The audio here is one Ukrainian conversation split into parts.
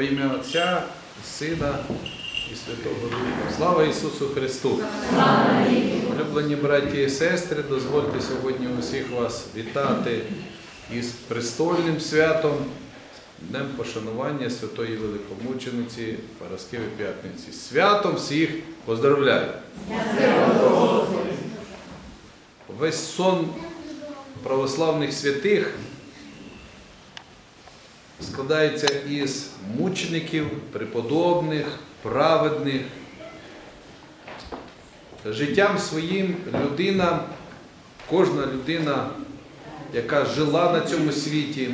Во ім'я Отця, і Сина і Святого Духа. Слава Ісусу Христу! Улюблені браті і сестри, дозвольте сьогодні усіх вас вітати із престольним святом, Днем пошанування Святої Великомучениці Параскеви П'ятниці. Святом всіх поздравляю! Весь сон православних святих складається із мучеників, преподобних, праведних. Життям своїм людина, кожна людина, яка жила на цьому світі,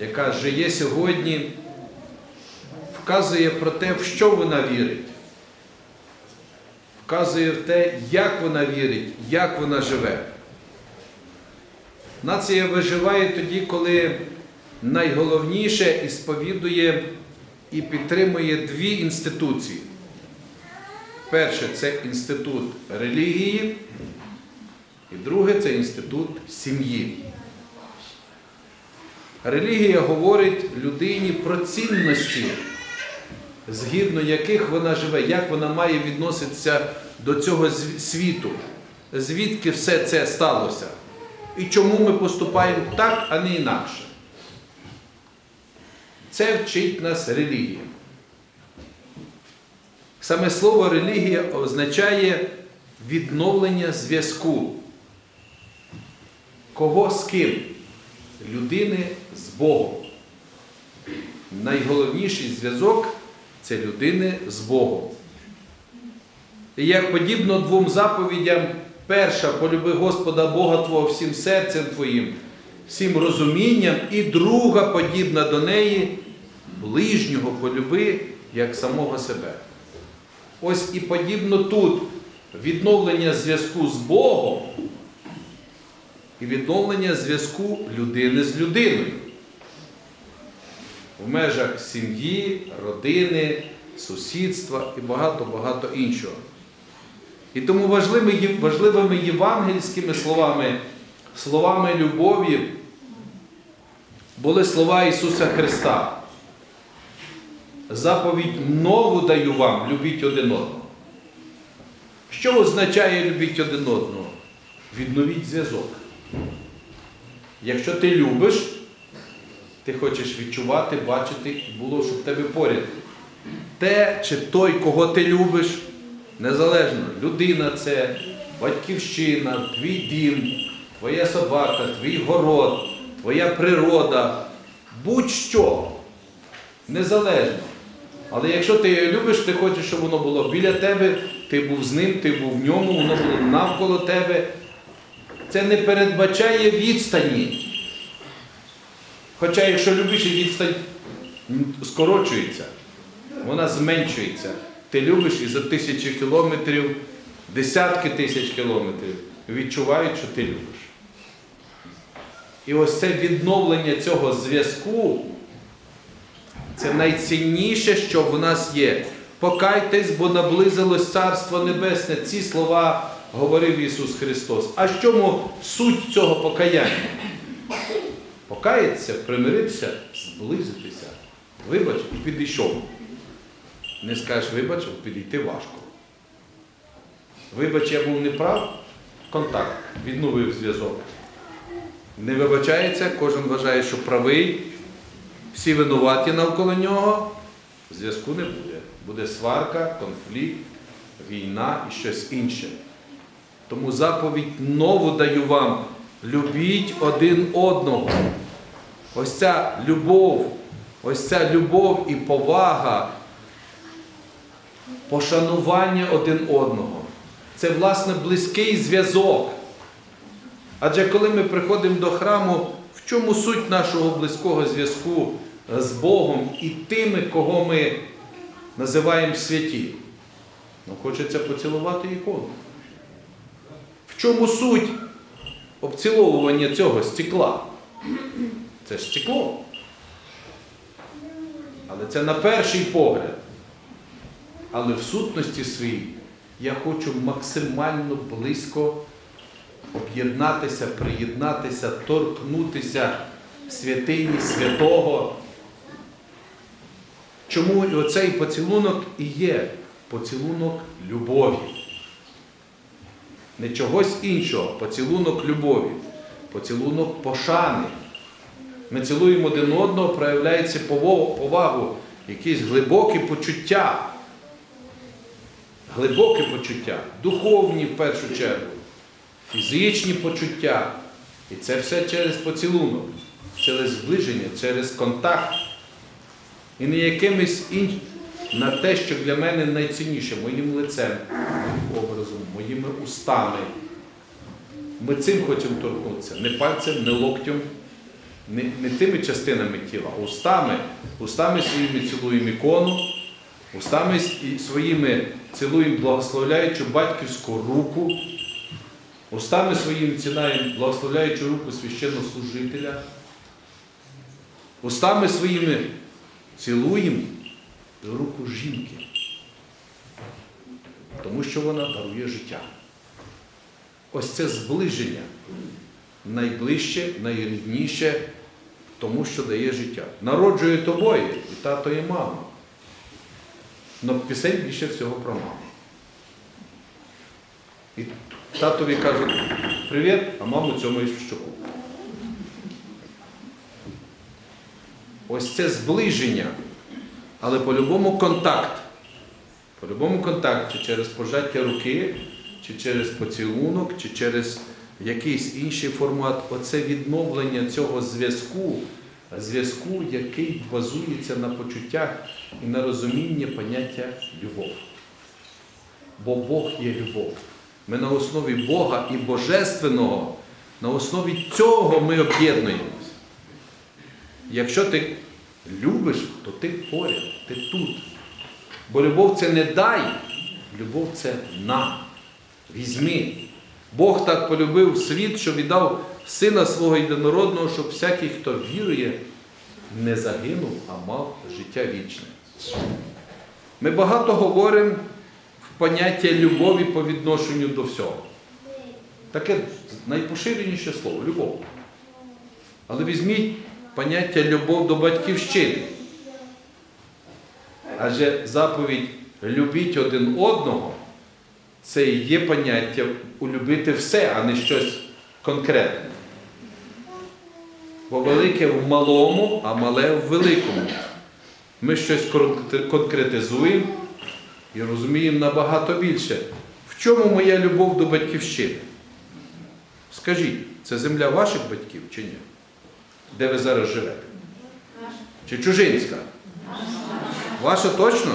яка живе сьогодні, вказує про те, в що вона вірить. Вказує в те, як вона вірить, як вона живе. Нація виживає тоді, коли найголовніше і сповідує і підтримує дві інституції. Перше це інститут релігії, і друге це інститут сім'ї. Релігія говорить людині про цінності, згідно яких вона живе, як вона має відноситися до цього світу, звідки все це сталося, і чому ми поступаємо так, а не інакше. Це вчить нас релігія. Саме слово релігія означає відновлення зв'язку. Кого з ким? Людини з Богом. Найголовніший зв'язок це людини з Богом. І як подібно двом заповідям, перша полюби Господа Бога Твого всім серцем Твоїм, всім розумінням, і друга подібна до неї, ближнього полюби, як самого себе. Ось і подібно тут відновлення зв'язку з Богом і відновлення зв'язку людини з людиною. В межах сім'ї, родини, сусідства і багато-багато іншого. І тому важливими, важливими євангельськими словами, словами любові були слова Ісуса Христа. Заповідь нову даю вам, любіть один одного. Що означає любіть один одного? Відновіть зв'язок. Якщо ти любиш, ти хочеш відчувати, бачити, і було, щоб тебе поряд. Те чи той, кого ти любиш, незалежно, людина це, батьківщина, твій дім, твоя собака, твій город, твоя природа, будь-що, незалежно. Але якщо ти його любиш, ти хочеш, щоб воно було біля тебе, ти був з ним, ти був в ньому, воно було навколо тебе. Це не передбачає відстані. Хоча, якщо любиш, відстань скорочується, вона зменшується. Ти любиш і за тисячі кілометрів, десятки тисяч кілометрів відчувають, що ти любиш. І ось це відновлення цього зв'язку це найцінніше, що в нас є. Покайтесь, бо наблизилось Царство Небесне. Ці слова говорив Ісус Христос. А в чому суть цього покаяння? Покаятися, примиритися, зблизитися. Вибач підійшов. Не скажеш, вибач, підійти важко. Вибач, я був неправ, контакт, відновив зв'язок. Не вибачається, кожен вважає, що правий, всі винуваті навколо нього, зв'язку не буде. Буде сварка, конфлікт, війна і щось інше. Тому заповідь нову даю вам. Любіть один одного. Ось ця любов, ось ця любов і повага, пошанування один одного. Це, власне, близький зв'язок. Адже коли ми приходимо до храму, в чому суть нашого близького зв'язку з Богом і тими, кого ми називаємо святі? Ну, хочеться поцілувати ікону. В чому суть обціловування цього стекла? Це ж стекло. Але це на перший погляд. Але в сутності своїй я хочу максимально близько об'єднатися, приєднатися, торкнутися святині святого Чому оцей поцілунок і є поцілунок любові. Не чогось іншого, поцілунок любові, поцілунок пошани. Ми цілуємо один одного, проявляється повагу, якісь глибокі почуття. Глибоке почуття, духовні в першу чергу, фізичні почуття. І це все через поцілунок, через зближення, через контакт. І не якимось іншим на те, що для мене найцінніше, моїм лицем, моїм образом, моїми устами. Ми цим хочемо торкнутися, не пальцем, не локтем, не, не тими частинами тіла, а устами. Устами своїми цілуємо ікону, устами своїми цілуємо благословляючу батьківську руку, устами своїми цінаємо благословляючу руку священнослужителя, устами своїми цілуємо руку жінки, тому що вона дарує життя. Ось це зближення найближче, найрідніше, тому що дає життя. Народжує тобою і тато, і мама. Но пісень більше всього про маму. І татові кажуть привіт, а маму цьомаєш в щоку. Ось це зближення, але по-любому контакт. По-любому контакт, чи через пожаття руки, чи через поцілунок, чи через якийсь інший формат. Оце відновлення цього зв'язку, зв'язку, який базується на почуттях і на розумінні поняття любов. Бо Бог є любов. Ми на основі Бога і Божественного, на основі цього ми об'єднуємось. Якщо ти любиш, то ти поряд, ти тут. Бо любов це не дай, любов це на. Візьми. Бог так полюбив світ, що віддав сина свого єдинородного, щоб всякий, хто вірує, не загинув, а мав життя вічне. Ми багато говоримо поняття любові по відношенню до всього. Таке найпоширеніше слово любов. Але візьміть поняття любов до батьківщини. Адже заповідь любіть один одного це і є поняття улюбити все, а не щось конкретне. Бо велике в малому, а мале в великому. Ми щось конкретизуємо і розуміємо набагато більше. В чому моя любов до батьківщини? Скажіть, це земля ваших батьків чи ні? Де ви зараз живете? Чи чужинська? Ваша точно?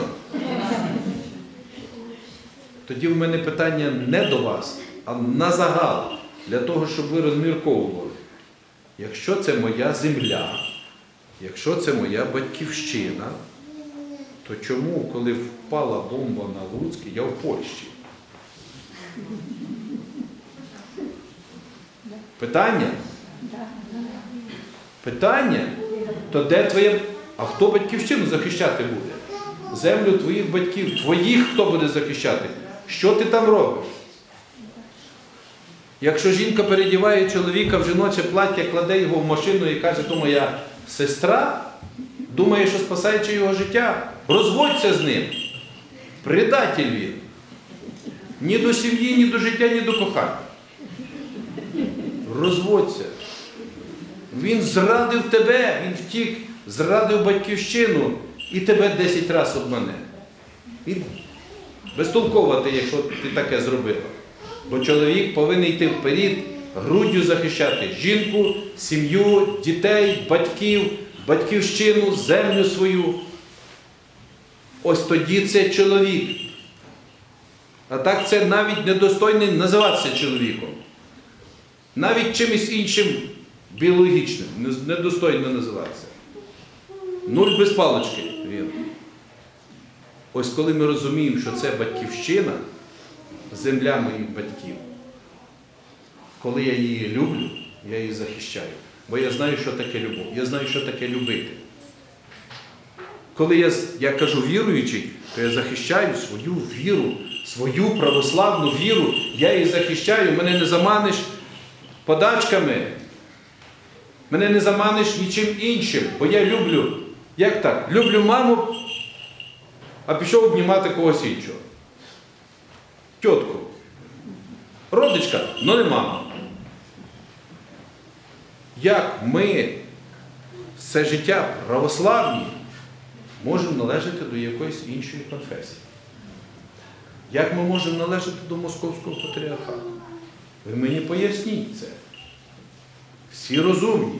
Тоді в мене питання не до вас, а на загал, для того, щоб ви розмірковували. Якщо це моя земля, якщо це моя батьківщина, то чому, коли впала бомба на Луцький, я в Польщі? Питання? Питання? То де твоє. А хто батьківщину захищати буде? Землю твоїх батьків, твоїх хто буде захищати? Що ти там робиш? Якщо жінка передіває чоловіка в жіноче плаття, кладе його в машину і каже, то моя сестра, думає, що спасаючи його життя, розводься з ним. Предатель він. Ні до сім'ї, ні до життя, ні до кохання. Розводься. Він зрадив тебе, він втік, зрадив батьківщину і тебе 10 разів обмане. І безтолково ти, якщо ти таке зробила. Бо чоловік повинен йти вперед, груддю захищати жінку, сім'ю, дітей, батьків, батьківщину, землю свою. Ось тоді це чоловік. А так це навіть недостойний називатися чоловіком. Навіть чимось іншим біологічним, недостойно називатися. Нуль без палички він. Ось коли ми розуміємо, що це батьківщина, земля моїх батьків, коли я її люблю, я її захищаю. Бо я знаю, що таке любов. Я знаю, що таке любити. Коли я, я кажу віруючий, то я захищаю свою віру, свою православну віру, я її захищаю, мене не заманиш подачками, мене не заманиш нічим іншим, бо я люблю, як так? Люблю маму, а пішов обнімати когось іншого. Тітку. Родичка, але не мама. Як ми все життя православні можемо належати до якоїсь іншої конфесії? Як ми можемо належати до Московського патріархату? Ви мені поясніть це. Всі розумні,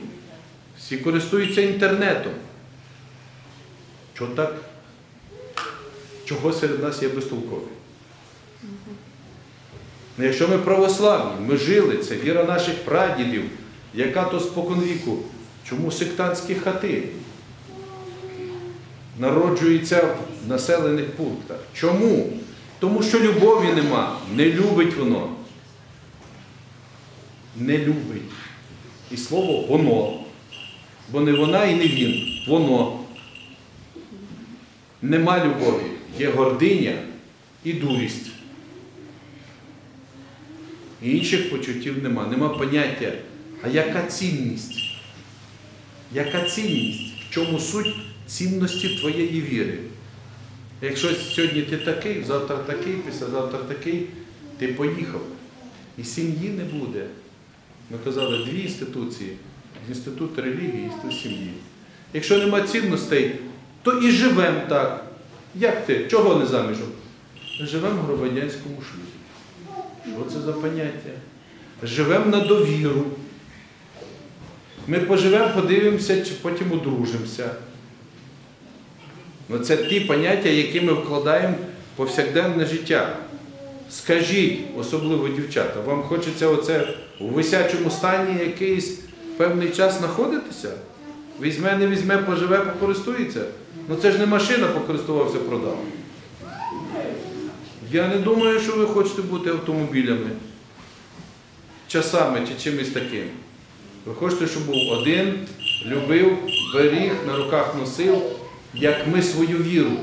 всі користуються інтернетом. Чого так? Чого серед нас є безтолкові? Ну, Якщо ми православні, ми жили, це віра наших прадідів, яка то споконвіку, чому сектантські хати народжуються в населених пунктах? Чому? Тому що любові нема, не любить воно. Не любить. І слово воно. Бо не вона і не він, воно. Нема любові, є гординя і дурість. І інших почуттів нема. Нема поняття, а яка цінність? Яка цінність? В чому суть цінності твоєї віри? Якщо сьогодні ти такий, завтра такий, післязавтра такий, ти поїхав. І сім'ї не буде. Ми казали, дві інституції: інститут релігії, інститут сім'ї. Якщо нема цінностей, то і живемо так. Як ти? Чого не заміжом? Живемо в громадянському шлюбі. Що це за поняття? Живемо на довіру. Ми поживемо, подивимося, чи потім одружимося. Ну, це ті поняття, які ми вкладаємо в повсякденне життя. Скажіть, особливо дівчата, вам хочеться оце у висячому стані якийсь певний час знаходитися? Візьме, не візьме, поживе, покористується. Ну це ж не машина покористувався, продав. Я не думаю, що ви хочете бути автомобілями, часами чи чимось таким. Ви хочете, щоб був один, любив, беріг, на руках носив, як ми свою віру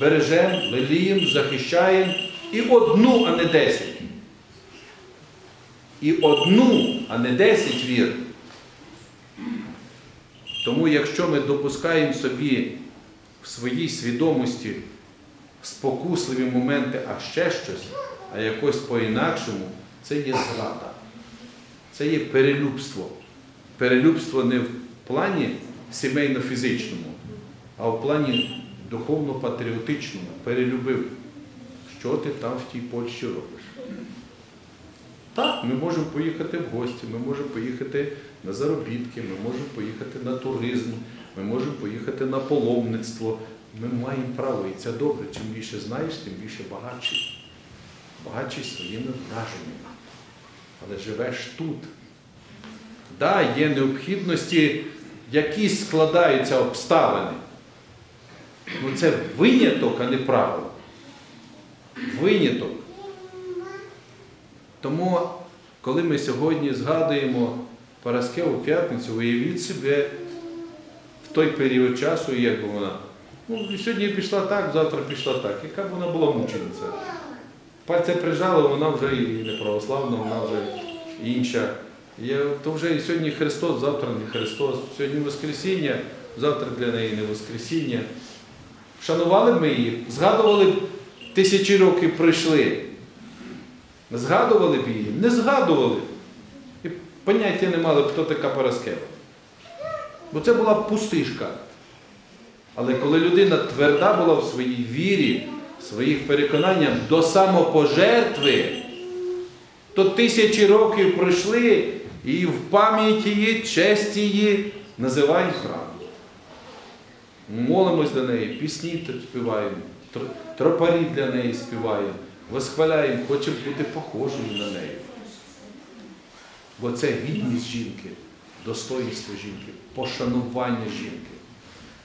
бережемо, леліємо, захищаємо і одну, а не десять. І одну, а не десять вір. Тому якщо ми допускаємо собі в своїй свідомості спокусливі моменти, а ще щось, а якось по-інакшому, це є зрада. Це є перелюбство. Перелюбство не в плані сімейно-фізичному, а в плані духовно-патріотичному. Перелюбив, що ти там в тій Польщі робиш. Так, ми можемо поїхати в гості, ми можемо поїхати на заробітки, ми можемо поїхати на туризм, ми можемо поїхати на паломництво. Ми маємо право, і це добре. Чим більше знаєш, тим більше багатший. Багатший своїми враженнями. Але живеш тут. Да, є необхідності, якісь складаються обставини. Ну це виняток, а не правило. Виняток. Тому, коли ми сьогодні згадуємо Параскеву п'ятницю, уявіть себе в той період часу, як би вона. Ну, сьогодні пішла так, завтра пішла так. Яка б вона була мучениця? Пальця прижала, вона вже і не православна, вона вже інша. Є, то вже сьогодні Христос, завтра не Христос, сьогодні Воскресіння, завтра для неї не Воскресіння. Шанували б ми її, згадували б тисячі років пройшли. Згадували б її? Не згадували. І поняття не мали, хто така Параскева. Бо це була пустишка. Але коли людина тверда була в своїй вірі, в своїх переконаннях до самопожертви, то тисячі років пройшли і в пам'ять її, честь її називаємо храм. Молимось до неї, пісні співаємо, тропарі для неї співаємо, восхваляємо, хочемо бути похожими на неї. Бо це гідність жінки, достоїнство жінки, пошанування жінки.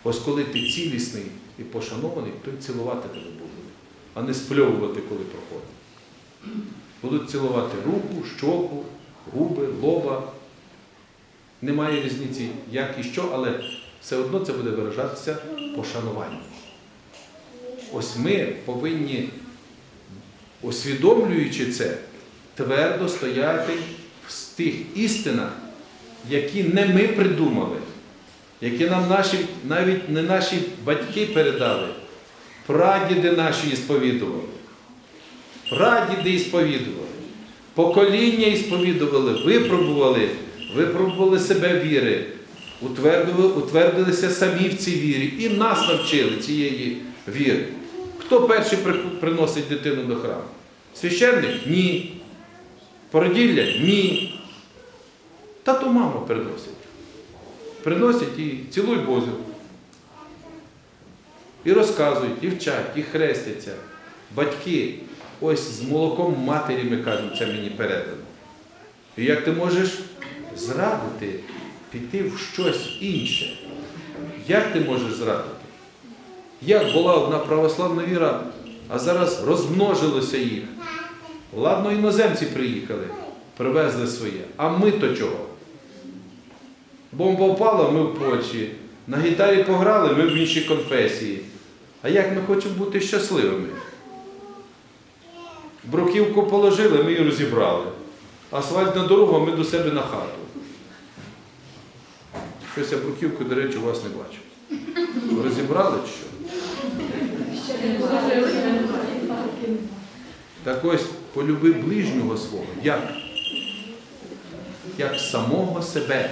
Ось коли ти цілісний і пошанований, то й цілувати тебе буде, а не спльовувати, коли проходить. Будуть цілувати руку, щоку, губи, лоба. Немає різниці, як і що, але все одно це буде виражатися пошануванням. Ось ми повинні, усвідомлюючи це, твердо стояти в тих істинах, які не ми придумали, які нам наші, навіть не наші батьки передали, Прадіди наші ісповідували. Прадіди ісповідували. Покоління ісповідували, випробували, випробували себе віри, утвердили, утвердилися самі в цій вірі і нас навчили цієї віри. Хто перший при- приносить дитину до храму? Священник? Ні. Породілля? Ні. Тато мама приносить. Приносять і цілуй Бозю. І розказують, і вчать, і хрестяться. Батьки, ось з молоком матері, ми кажемо, це мені передано. І як ти можеш зрадити, піти в щось інше? Як ти можеш зрадити? Як була одна православна віра, а зараз розмножилося їх. Ладно, іноземці приїхали, привезли своє. А ми то чого? Бомба впала, ми в Польщі. На гітарі пограли, ми в іншій конфесії. А як ми хочемо бути щасливими? Бруківку положили, ми її розібрали. Асфальтна дорога, ми до себе на хату. Щось я бруківку, до речі, у вас не бачу. Розібрали чи що? Так ось полюби ближнього свого. Як? Як самого себе.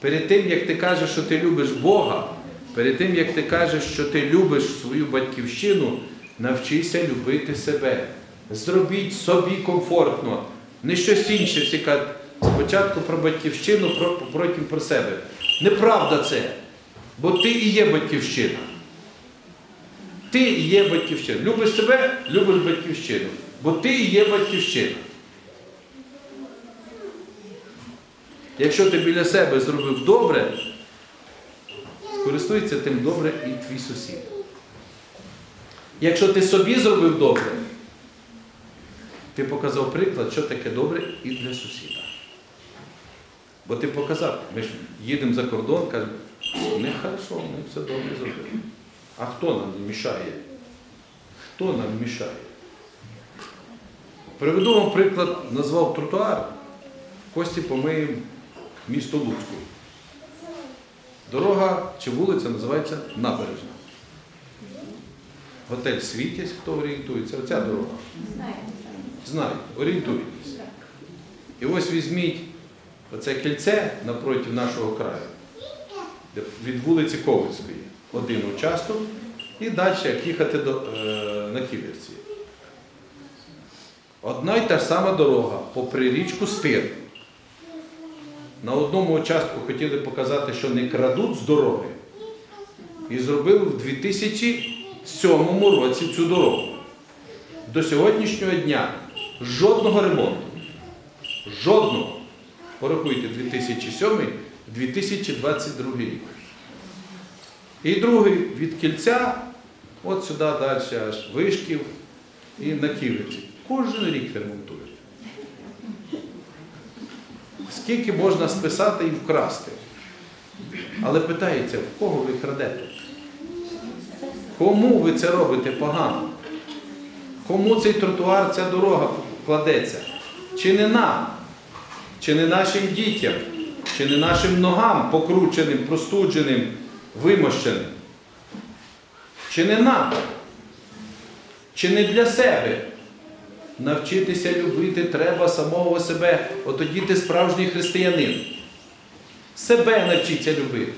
Перед тим, як ти кажеш, що ти любиш Бога, перед тим, як ти кажеш, що ти любиш свою батьківщину, навчися любити себе. Зробіть собі комфортно. Не щось інше всі кажуть, спочатку про батьківщину, потім про себе. Неправда це. Бо ти і є батьківщина. Ти і є батьківщина. Любиш себе, любиш батьківщину. Бо ти і є батьківщина. Якщо ти біля себе зробив добре, скористується тим добре і твій сусід. Якщо ти собі зробив добре, ти показав приклад, що таке добре і для сусіда. Бо ти показав, ми ж їдемо за кордон, кажемо, не хорошо, ми все добре зробили. А хто нам мішає? Хто нам мішає? Приведу вам приклад, назвав тротуар, Кості помиємо місто Луцьку. Дорога чи вулиця називається Набережна. Готель Світязь, хто орієнтується, оця дорога. Знають, орієнтуєтесь. І ось візьміть оце кільце напроти нашого краю, від вулиці Ковицької, один участок, і далі як їхати до, е, на Ківерці. Одна й та ж сама дорога попри річку Стир. На одному участку хотіли показати, що не крадуть з дороги. І зробили в 2007 році цю дорогу. До сьогоднішнього дня жодного ремонту. Жодного. Порахуйте 2007-2022 рік. І другий від кільця, от сюди далі аж вишків і на Київці. Кожен рік ремонтують. Скільки можна списати і вкрасти? Але питається, в кого ви крадете? Кому ви це робите погано? Кому цей тротуар, ця дорога кладеться? Чи не нам? Чи не нашим дітям? Чи не нашим ногам покрученим, простудженим, вимощеним? Чи не нам? Чи не для себе? Навчитися любити треба самого себе. От тоді ти справжній християнин. Себе навчиться любити.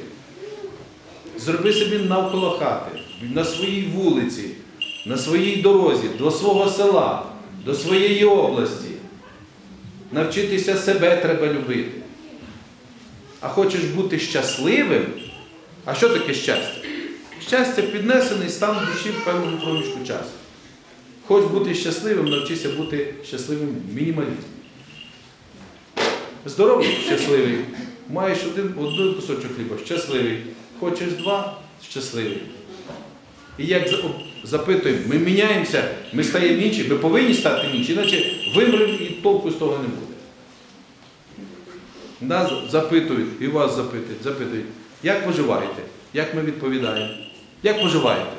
Зроби собі навколо хати, на своїй вулиці, на своїй дорозі, до свого села, до своєї області. Навчитися себе треба любити. А хочеш бути щасливим? А що таке щастя? Щастя піднесений стан душі в певному проміжку часу. Хоч бути щасливим, навчися бути щасливим в мінімалізмі. Здоровий, щасливий. Маєш один, один кусочок хліба, щасливий. Хочеш два щасливий. І як запитуємо, ми міняємося, ми стаємо інші, ми повинні стати інші, іначе вимремо і толку з того не буде. Нас запитують, і вас запитують, запитують, як поживаєте? Як ми відповідаємо? Як поживаєте?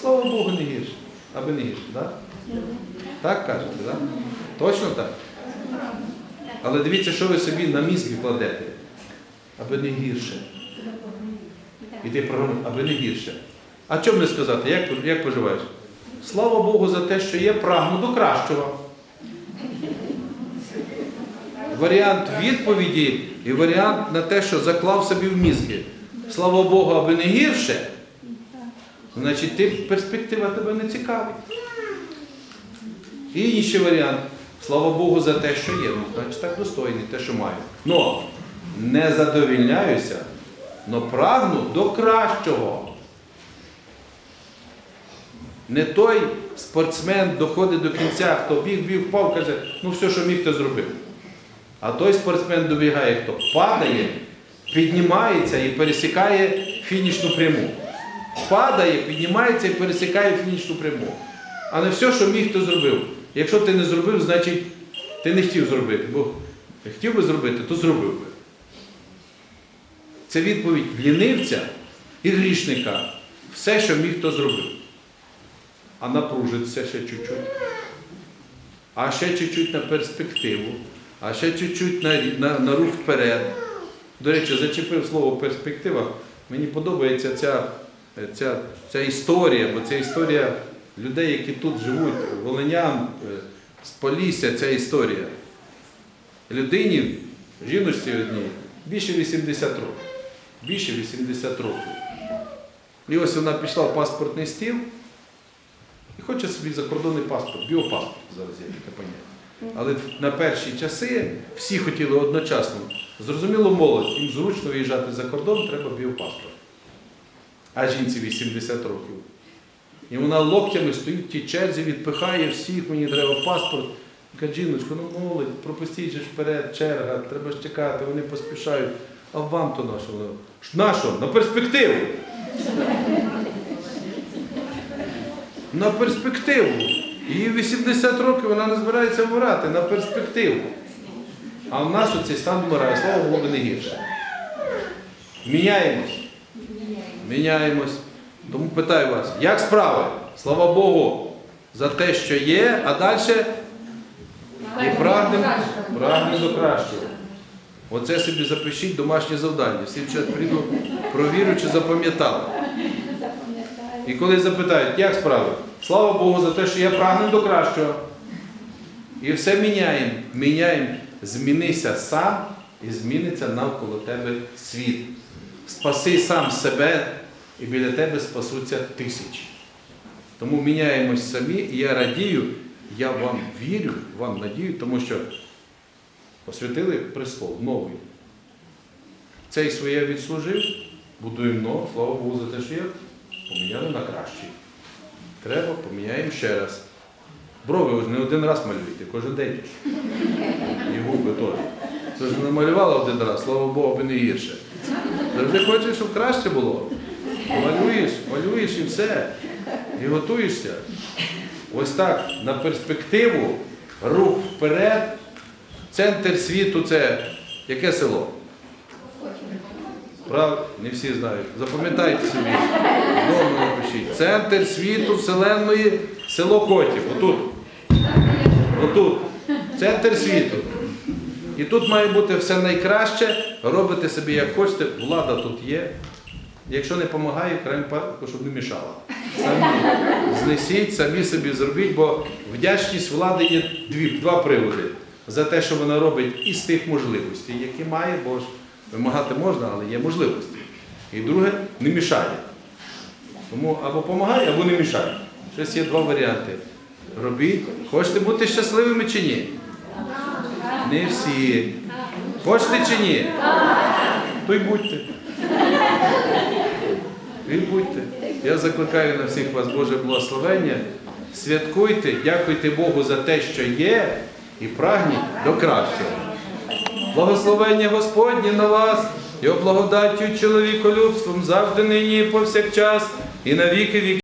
Слава Богу, не гірше. Аби не гірше, так? Так кажете, так? Точно так? Але дивіться, що ви собі на мізки кладете. Аби не гірше. І ти програмуєш, аби не гірше. А чому не сказати? Як, як поживаєш? Слава Богу за те, що є, прагну до кращого. Варіант відповіді і варіант на те, що заклав собі в мізки. Слава Богу, аби не гірше, значить ти, перспектива тебе не цікавить. І інший варіант. Слава Богу за те, що є. Ну, значить так достойний, те, що маю. Но не задовільняюся, но прагну до кращого. Не той спортсмен доходить до кінця, хто біг, біг, впав, каже, ну все, що міг, то зробив. А той спортсмен добігає, хто падає, піднімається і пересікає фінішну пряму. Падає, піднімається і пересікає фінішну пряму. А не все, що міг, то зробив. Якщо ти не зробив, значить ти не хотів зробити. Бо хотів би зробити, то зробив би. Це відповідь лінивця і грішника. Все, що міг, то зробив. А напружиться ще чуть-чуть. А ще чуть-чуть на перспективу, а ще чуть-чуть на, на, на рух вперед. До речі, зачепив слово перспектива. Мені подобається ця, ця, ця історія, бо це історія людей, які тут живуть, волинян, е, з Полісся, ця історія. Людині, жіночці одній, більше 80 років. Більше 80 років. І ось вона пішла в паспортний стіл і хоче собі закордонний паспорт, біопаспорт зараз є таке поняття. Але на перші часи всі хотіли одночасно. Зрозуміло, молодь, їм зручно виїжджати за кордон, треба біопаспорт. А жінці 80 років. І вона локтями стоїть в тій черзі, відпихає всіх, мені треба паспорт. Каже, жіночко, ну молодь, пропустіть же вперед, черга, треба ж чекати, вони поспішають. А вам то на що? Вона, На що? На перспективу. На перспективу. Їй 80 років вона не збирається вмирати на перспективу. А в нас оцей стан вмирає, слава Богу, не гірше. Міняємось. Міняємось. Тому питаю вас, як справи? Слава Богу, за те, що є, а далі і прагнемо прагнем до кращого. Оце собі запишіть домашнє завдання. Всі час прийду, провірю, чи запам'ятали. І коли запитають, як справи? Слава Богу за те, що я прагну до кращого. І все міняємо. Міняємо. Змінися сам і зміниться навколо тебе світ. Спаси сам себе, і біля тебе спасуться тисячі. Тому міняємось самі, і я радію, я вам вірю, вам надію, тому що освятили престол новий. Цей своє відслужив, будуємо нове, слава Богу за те, що є, поміняли на кращий. Треба, поміняємо ще раз. Брови ви ж не один раз малюєте, кожен день. І губи теж. Ти ж не малювала один раз, слава Богу, аби не гірше. Завжди хочеш, щоб краще було. Малюєш, малюєш і все. І готуєшся. Ось так, на перспективу, рух вперед. Центр світу це яке село? Правда? Не всі знають. Запам'ятайте собі. Вдома напишіть. Центр світу, Вселенної, село Котів. Отут. Отут. Центр світу. І тут має бути все найкраще. Робите собі як хочете. Влада тут є. Якщо не допомагає, крайм парку, щоб не мішала. Самі знесіть, самі собі зробіть, бо вдячність влади є дві, два приводи. За те, що вона робить із тих можливостей, які має, бо вимагати можна, але є можливості. І друге, не мішає. Тому або допомагає, або не мішає. Щось є два варіанти. Робіть. Хочете бути щасливими чи ні? Не всі. Хочете чи ні? То й будьте. І будьте. Я закликаю на всіх вас Боже благословення. Святкуйте, дякуйте Богу за те, що є, і прагніть до кращого. Благословення Господнє на вас, його благодаттю чоловіколюбством завжди нині і повсякчас, і на віки віки.